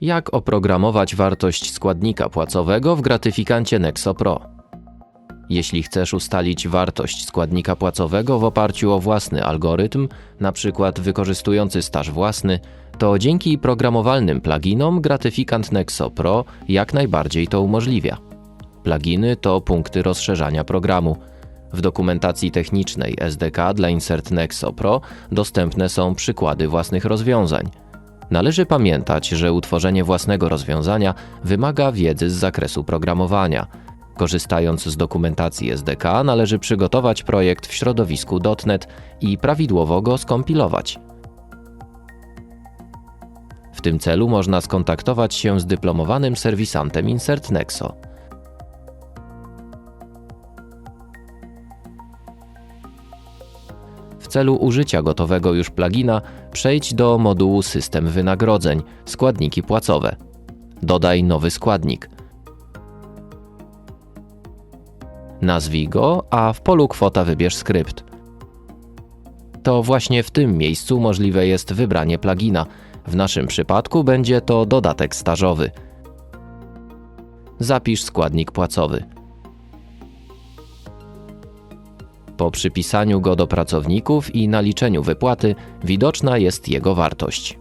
Jak oprogramować wartość składnika płacowego w gratyfikancie Nexo Pro? Jeśli chcesz ustalić wartość składnika płacowego w oparciu o własny algorytm, np. wykorzystujący staż własny, to dzięki programowalnym pluginom gratyfikant Nexo Pro jak najbardziej to umożliwia. Pluginy to punkty rozszerzania programu. W dokumentacji technicznej SDK dla Insert Nexo Pro dostępne są przykłady własnych rozwiązań. Należy pamiętać, że utworzenie własnego rozwiązania wymaga wiedzy z zakresu programowania. Korzystając z dokumentacji SDK, należy przygotować projekt w środowisku .NET i prawidłowo go skompilować. W tym celu można skontaktować się z dyplomowanym serwisantem Insert W celu użycia gotowego już plugina przejdź do modułu System wynagrodzeń, składniki płacowe. Dodaj nowy składnik. Nazwij go, a w polu kwota wybierz skrypt. To właśnie w tym miejscu możliwe jest wybranie plugina. W naszym przypadku będzie to dodatek stażowy. Zapisz składnik płacowy. Po przypisaniu go do pracowników i naliczeniu wypłaty widoczna jest jego wartość.